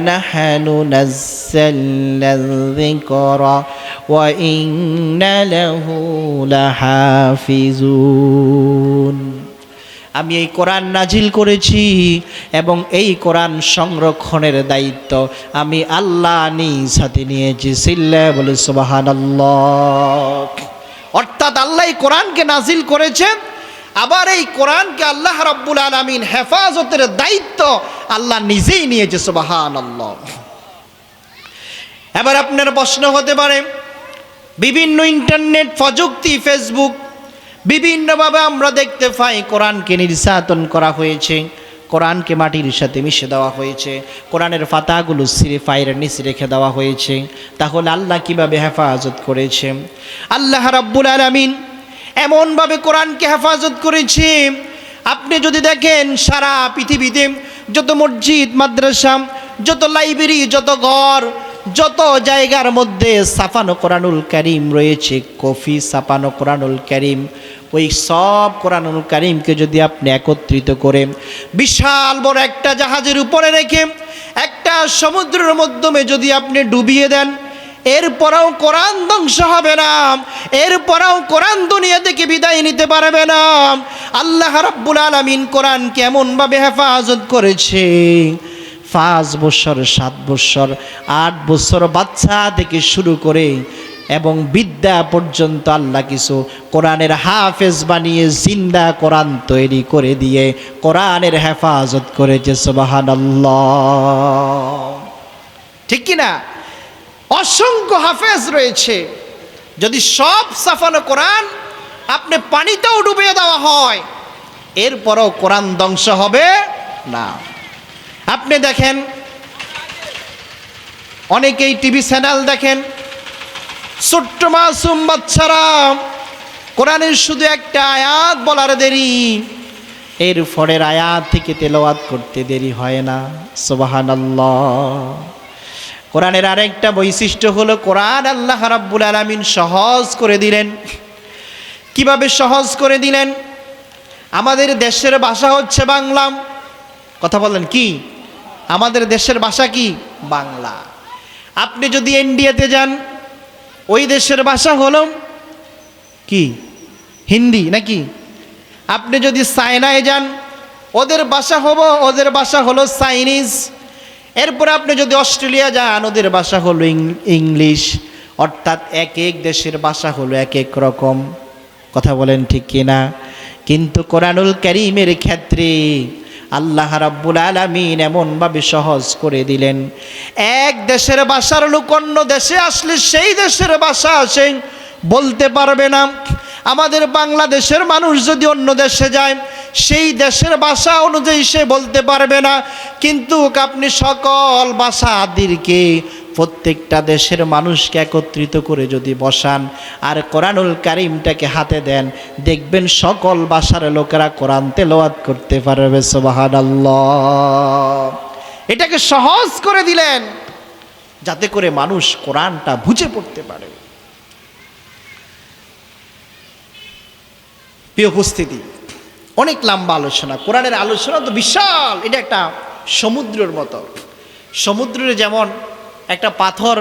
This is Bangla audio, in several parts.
نحن نزلنا الذكر وإنا له لحافظون আমি এই কোরআন নাজিল করেছি এবং এই কোরআন সংরক্ষণের দায়িত্ব আমি আল্লাহ নিজ হাতে নিয়েছি সিল্লা বলে সুবাহান অর্থাৎ আল্লাহ এই কোরআনকে নাজিল করেছেন আবার এই কোরআনকে আল্লাহ রাব্বুল আলামিন হেফাজতের দায়িত্ব আল্লাহ নিজেই নিয়েছে সুবাহান এবার আপনার প্রশ্ন হতে পারে, বিভিন্ন ইন্টারনেট প্রযুক্তি, ফেসবুক, বিভিন্নভাবে আমরা দেখতে পাই কোরআনকে নির্যাতন করা হয়েছে, কোরআনকে মাটির সাথে মিশে দেওয়া হয়েছে, কোরআনের ফাতাগুলো সিরে ফাইরের নিচে রেখে দেওয়া হয়েছে। তাহলে আল্লাহ কীভাবে হেফাজত করেছে? আল্লাহ রাব্বুল আলামিন এমনভাবে কোরআনকে হেফাজত করেছি। আপনি যদি দেখেন সারা পৃথিবীতে যত মসজিদ, মাদ্রাসা, যত লাইব্রেরি, যত ঘর, যত জায়গার মধ্যে সাফানো কোরআনুল করিম রয়েছে, কফি সাফানো কোরআনুল করিম, ওই সব কোরআনুল করিমকে যদি আপনি একত্রিত করে বিশাল বড় একটা জাহাজের উপরে রেখে একটা সমুদ্রের মাধ্যমে যদি আপনি ডুবিয়ে দেন এরপরেও কোরআন ধ্বংস হবে না। এরপরেও কোরআন দুনিয়া থেকে বিদায় নিতে পারবে না। আল্লাহ রাব্বুল আলামিন কোরআন কেমনভাবে হেফাজত করেছে, পাঁচ বছর, সাত বছর, আট বছর বাচ্চা থেকে শুরু করে এবং বিদ্যা পর্যন্ত আল্লাহ কিছু কোরআনের হাফেজ বানিয়ে জিন্দা কোরআন তৈরি করে দিয়ে কোরআনের হেফাজত করেছে সুবাহান ঠিক কিনা অসংখ্য হাফেজ রয়েছে। যদি সব সাফানো কোরআন আপনি পানিতেও ডুবিয়ে দেওয়া হয়, এরপরও কোরআন ধ্বংস হবে না। আপনি দেখেন, অনেকেই টিভি চ্যানেল দেখেন, ছোট্ট মাসুম বাচ্চারা কোরআনের শুধু একটা আয়াত বলার দেরি, এর ফরের আয়াত থেকে তেলাওয়াত করতে দেরি হয় না। সোবাহান কোরআনের আরেকটা বৈশিষ্ট্য হলো কোরআন আল্লাহ রাব্বুল আলামিন সহজ করে দিলেন। কীভাবে সহজ করে দিলেন? আমাদের দেশের ভাষা হচ্ছে বাংলা। কথা বলেন কি? আমাদের দেশের ভাষা কি? বাংলা। আপনি যদি ইন্ডিয়াতে যান, ওই দেশের ভাষা হলো কি? হিন্দি নাকি? আপনি যদি চায়নায় যান, ওদের ভাষা হব, ওদের ভাষা হলো চাইনিজ। এরপর আপনি যদি অস্ট্রেলিয়া যান, ওদের ভাষা হলো ইংলিশ। অর্থাৎ এক এক দেশের ভাষা হলো এক এক রকম। কথা বলেন ঠিক কিনা? কিন্তু কোরআনুল করিমের ক্ষেত্রে আল্লাহ রাব্বুল আলামিন এমনভাবে সহজ করে দিলেন, এক দেশের ভাষার লোক অন্য দেশে আসলে সেই দেশের ভাষা সে বলতে পারবে না। আমাদের বাংলাদেশের মানুষ যদি অন্য দেশে যায় সেই দেশের ভাষা অনুযায়ী সে বলতে পারবে না। কিন্তু আপনি সকল ভাষাদেরকে প্রত্যেকটা দেশের মানুষকে একত্রিত করে যদি বসান আর কোরআনুল কারিমটাকে হাতে দেন, দেখবেন সকল ভাষার লোকেরা কোরআন তেলাওয়াত করতে পারবে সোবাহান এটাকে সহজ করে দিলেন যাতে করে মানুষ কোরআনটা বুঝে পড়তে পারে। প্রিয় উপস্থিতি অনেক লম্বা আলোচনা। কোরআনের আলোচনা তো বিশাল, এটা একটা সমুদ্রের মতো। সমুদ্রে যেমন একটা পাথর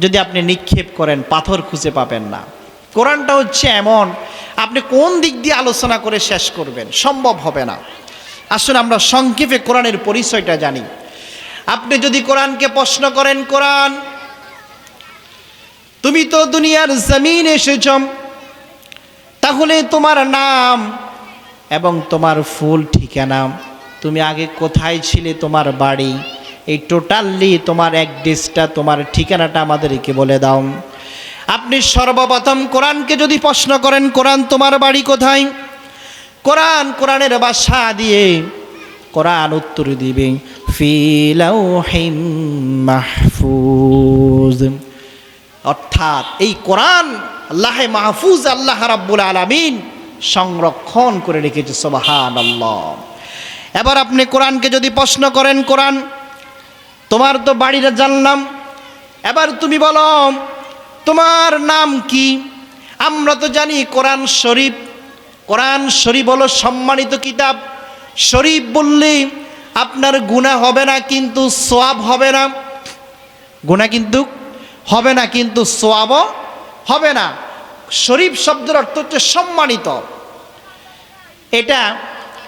যদি আপনি নিক্ষেপ করেন, পাথর খুঁজে পাবেন না। কোরআনটা হচ্ছে এমন, আপনি কোন দিক দিয়ে আলোচনা করে শেষ করবেন? সম্ভব হবে না। আসলে আমরা সংক্ষেপে কোরআনের পরিচয়টা জানি। আপনি যদি কোরআনকে প্রশ্ন করেন, কোরআন, তুমি তো দুনিয়ার জমিন এসেছ, তাহলে তোমার নাম এবং তোমার ফুল ঠিকানা। তুমি আগে কোথায় ছিলে তোমার বাড়ি? এই টোটালি তোমার অ্যাড্রেসটা তোমার ঠিকানাটা আমাদেরকে বলে দাও। আপনি সর্বপ্রথম কোরআনকে যদি প্রশ্ন করেন, কোরআন তোমার বাড়ি কোথায়? কোরআন কোরআনের বাসা দিয়ে কোরআন উত্তর দিবে। মাহফুজ। অর্থাৎ এই কোরআন আল্লাহ মাহফুজ, আল্লাহ রাব্বুল আলামিন সংরক্ষণ করে রেখেছে সোবাহান এবার আপনি কোরআনকে যদি প্রশ্ন করেন, কোরআন, তোমার তো বাড়িটা জানলাম এবার তুমি বলো, তোমার নাম কি? আমরা তো জানি কোরআন শরীফ। কোরআন শরীফ হলো সম্মানিত কিতাব। শরীফ বললে আপনার গুণা হবে না, কিন্তু সোয়াব হবে না। গুণা কিন্তু হবে না, কিন্তু সোয়াবও হবে না। শরীফ শব্দের অর্থ হচ্ছে সম্মানিত। এটা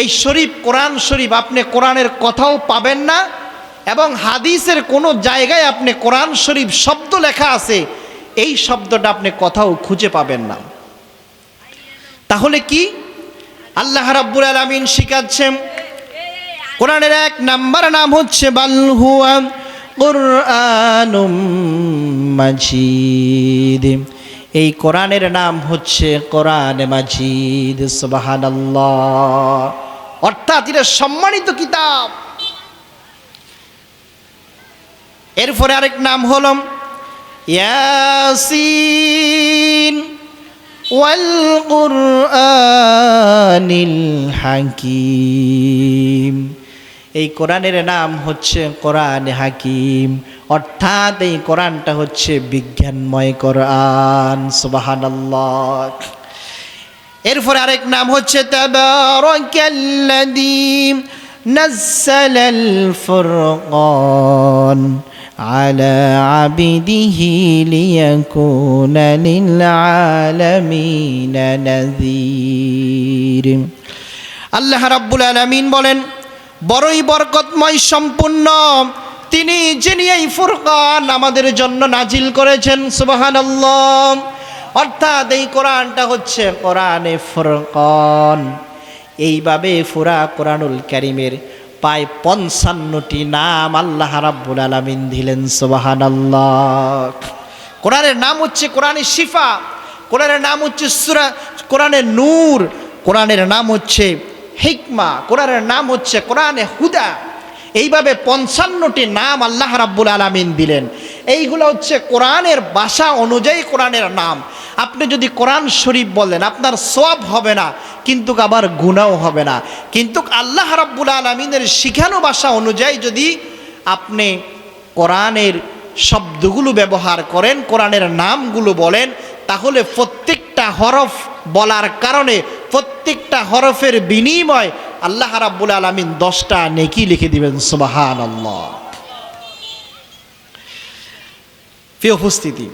এই শরীফ, কোরআন শরীফ, আপনি কোরআনের কথাও পাবেন না এবং হাদিসের কোনো জায়গায় আপনি কোরআন শরীফ শব্দ লেখা আছে, এই শব্দটা আপনি কোথাও খুঁজে পাবেন না। তাহলে কি? আল্লাহ রাব্বুল আলামিন শিখাচ্ছেন, কোরআনের এক নাম্বার নাম হচ্ছে বালহুয়া কোরআনুম মাজিদ। এই কোরআনের নাম হচ্ছে কোরআন মাজিদ অর্থাৎ এটা সম্মানিত কিতাব। এরপরে আরেক নাম হলো ওয়াল হাকিম। এই কোরআনের নাম হচ্ছে কোরআন হাকিম। অর্থাৎ এই কোরআনটা হচ্ছে বিজ্ঞানময় কোরআন সুবহানাল্লাহ এরপরে আরেক নাম হচ্ছে তাবারাকাল্লাযী নাজ্জালাল ফুরকান على عبده ليكون للعالمين نذير আল্লাহ রাব্বুল আলামিন বলেন বড়ই বরকতময় সম্পূর্ণ তিনি যিনি এই ফুরকান আমাদের জন্য নাজিল করেছেন, সুবহানাল্লাহ। অর্থাৎ এই কোরআনটা হচ্ছে কোরআনে ফুরকান। এইভাবে ফুরা কোরআনুল কারিমের প্রায় পঞ্চান্নটি নাম আল্লাহ রাব্বুল আলামিন দিলেন, সুবহানাল্লাহ। কোরআনের নাম হচ্ছে কোরআনের শিফা, কোরআনের নাম হচ্ছে সুরা কোরআনের নূর, কোরআনের নাম হচ্ছে হিকমা, কোরআনের নাম হচ্ছে কোরআনে হুদা। এইভাবে পঞ্চান্নটি নাম আল্লাহ রাব্বুল আলামিন দিলেন। এইগুলো হচ্ছে কোরআনের বাসা অনুযায়ী কোরআনের নাম। আপনি যদি কোরআন শরীফ বলেন আপনার সব হবে না, কিন্তু আবার গুণাও হবে না। কিন্তু আল্লাহ রাব্বুল আলমিনের শিখানো ভাষা অনুযায়ী যদি আপনি কোরআনের শব্দগুলো ব্যবহার করেন, কোরআনের নামগুলো বলেন, তাহলে প্রত্যেকটা হরফ বলার কারণে, প্রত্যেকটা হরফের বিনিময় আল্লাহ রাব্বুল আলমিন দশটা নেকি লিখে দিবেন সুবাহান আল্লাহ প্রিয় উপস্থিতি,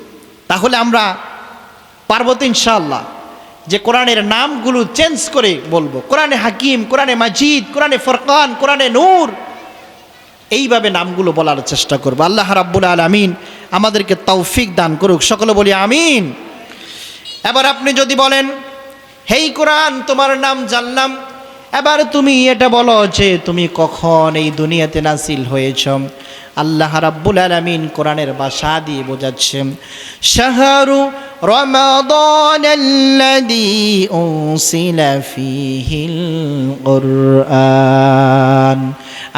তাহলে আমরা পারব তো ইনশাআল্লাহ যে কোরআনের নামগুলো চেঞ্জ করে বলব। কোরআনে হাকিম, কোরআনে মাজিদ, কোরআনে ফরকান, কোরআনে নূর, এইভাবে নামগুলো বলার চেষ্টা করব। আল্লাহ রাব্বুল আলমিন আমাদেরকে তৌফিক দান করুক, সকলে বলি আমিন। এবার আপনি যদি বলেন, হেই কোরআন, তোমার নাম জানলাম এবার তুমি এটা বলো যে তুমি কখন এই দুনিয়াতে নাসিল হয়েছ? আল্লাহ রাব্বুল আলামিন কোরআনের ভাষা দিয়ে বোঝাচ্ছেন, শাহরু রমাদান আল্লাযী উনসিলা ফীহিল কুরআন।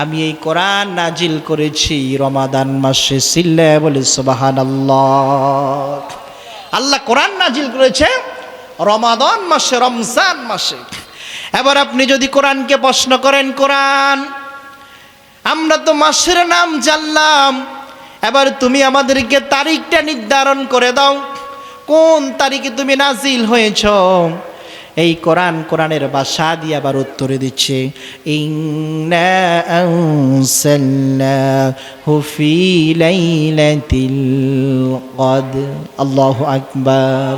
আমি এই কোরআন নাজিল করেছি রমাদান মাসে, সিল্লা বলে সুবহানাল্লাহ। আল্লাহ কোরআন নাজিল করেছে রমাদান মাসে, রমজান মাসে। এবার আপনি যদি কোরআনকে প্রশ্ন করেন, কোরআন, আমরা তো মাসের নাম জানলাম, এবার তুমি আমাদেরকে তারিখটা নির্ধারণ করে দাও, কোন তারিখে তুমি নাজিল হয়েছ? এই কোরআন কোরআনের বাসা দিয়ে আবার উত্তরে দিচ্ছে আল্লাহু আকবার।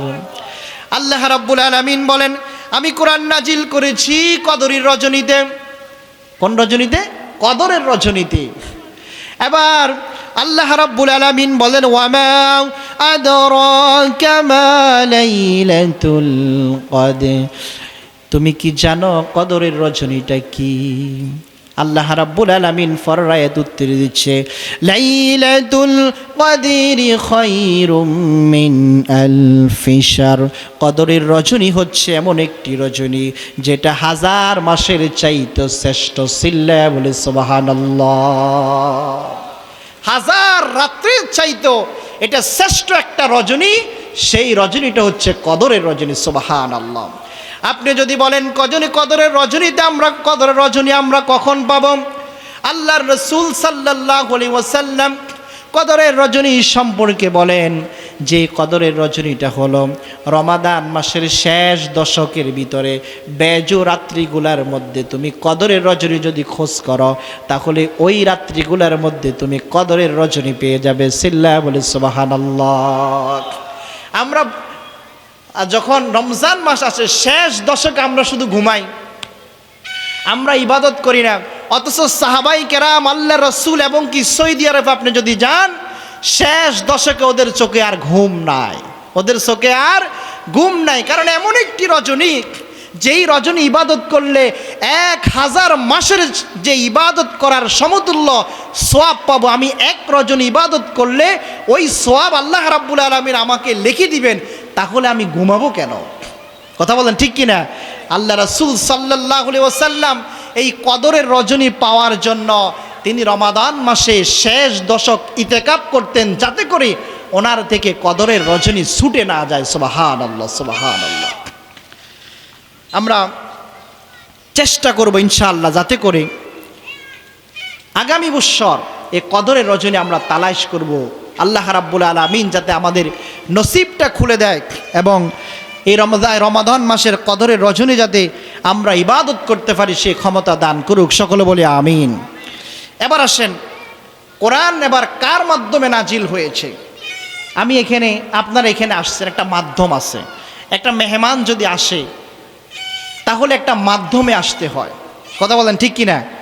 আল্লাহ রাব্বুল আলামিন বলেন আমি কোরআন নাজিল করেছি কদরের রজনীতে। কোন রজনীতে? কদরের রজনীতে। এবার আল্লাহ রাব্বুল আলামিন বলেন, ওয়ামা আদরাকা মা লাইলাতুল কদর। তুমি কি জানো কদরের রজনীটা কি? আল্লাহ রাব্বুল আলামিন ফররায়াত উত্তর দিচ্ছে, লাইলাতুল কদরি খায়রুম মিন আলফি শার। কদরের রজনী হচ্ছে এমন একটি রজনী যেটা হাজার মাসের চাইতে শ্রেষ্ঠ সিল্লা বলে সুবহানাল্লাহ। হাজার রাত্রির চাইতো এটা শ্রেষ্ঠ একটা রজনী, সেই রজনীটা হচ্ছে কদরের রজনী সুবাহান আল্লাহ আপনি যদি বলেন, কজনী কদরের রজনীতে আমরা, কদরের রজনী আমরা কখন পাব? আল্লাহর রসুল সাল্লাহ আলি ওয়াসাল্লাম কদরের রজনী সম্পর্কে বলেন, যে কদরের রজনীটা হলো রমাদান মাসের শেষ দশকের ভিতরে বেজো রাত্রিগুলার মধ্যে তুমি কদরের রজনী যদি খোঁজ করো, তাহলে ওই রাত্রিগুলার মধ্যে তুমি কদরের রজনী পেয়ে যাবে। সিল্লা বলে সুবাহান আমরা আর যখন রমজান মাস আসে, শেষ দশকে আমরা শুধু ঘুমাই। আমরা ইবাদত করি না। অথচ সাহাবাই কেরাম আল্লাহ রসুল এবং কি সৌদি আরব আপনি যদি যান, শেষ দশকে ওদের চোখে আর ঘুম নাই। ওদের চোখে আর ঘুম নাই। কারণ এমন একটি রজনী, যেই রজনী ইবাদত করলে এক হাজার মাসের যে ইবাদত করার সমতুল্য সোয়াব পাবো। আমি এক রজনী ইবাদত করলে ওই সোয়াব আল্লাহ রাব্বুল আলমিন আমাকে লিখে দিবেন। তাহলে আমি ঘুমাবো কেন? কথা বলেন ঠিক কিনা? আল্লাহ রাসুল সাল্লাহ ওসাল্লাম এই কদরের রজনী পাওয়ার জন্য তিনি রমাদান মাসে শেষ দশক ইতেকাপ করতেন যাতে করে ওনার থেকে কদরের রজনী ছুটে না যায়। সুবাহান আল্লাহ সুবাহান আল্লাহ আমরা চেষ্টা করব ইনশাআল্লাহ যাতে করে আগামী বৎসর এ কদরের রজনী আমরা তালাশ করব। আল্লাহ রাব্বুল আলমিন যাতে আমাদের নসিবটা খুলে দেয় এবং এই রমজান, রমাদান মাসের কদরের রজনী যাতে আমরা ইবাদত করতে পারি, সে ক্ষমতা দান করুক। সকলে বলে আমিন। এবার আসেন, কোরআন এবার কার মাধ্যমে নাজিল হয়েছে? আমি এখানে, আপনার এখানে আসছেন, একটা মাধ্যম আছে। একটা মেহমান যদি আসে, তাহলে একটা মাধ্যমে আসতে হয়। কথা বলেন ঠিক কিনা?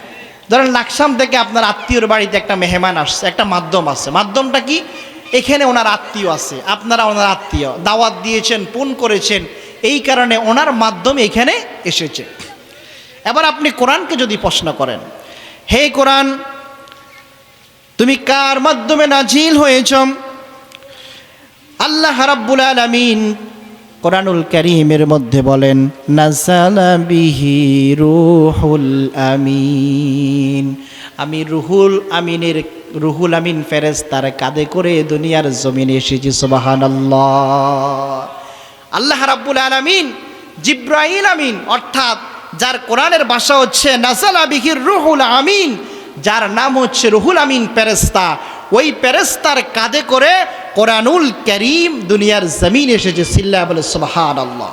ধরেন লাকসাম থেকে আপনার আত্মীয়র বাড়িতে একটা মেহমান আসছে, একটা মাধ্যম আছে। মাধ্যমটা কি? এখানে ওনার আত্মীয় আছে, আপনারা ওনার আত্মীয়। দাওয়াত দিয়েছেন পুন করেছেন, এই কারণে ওনার মাধ্যমে এখানে এসেছে। এবার আপনি কোরআনকে যদি প্রশ্ন করেন, হে কোরআন, তুমি কার মাধ্যমে নাজিল হয়েছ? আল্লাহ রাব্বুল আলামিন কোরআনুল করিমের মধ্যে বলেন নাজালা বিহি রুহুল আমিন। আমি রুহুল আমিনের, রুহুল আমিন ফেরেজ তার কাঁধে করে দুনিয়ার জমিনে এসেছি সুবাহান আল্লাহ রাব্বুল আলামিন জিব্রাইল আমিন, অর্থাৎ যার কোরআনের ভাষা হচ্ছে নাজালা বিহির রুহুল আমিন, যার নাম হচ্ছে রুহুল আমিন পেরেস্তা ওই পেরেস্তার কাঁধে করে কোরআনুল করিম দুনিয়ার জমিন এসেছে সিল্লা বলে সুবাহান আল্লাহ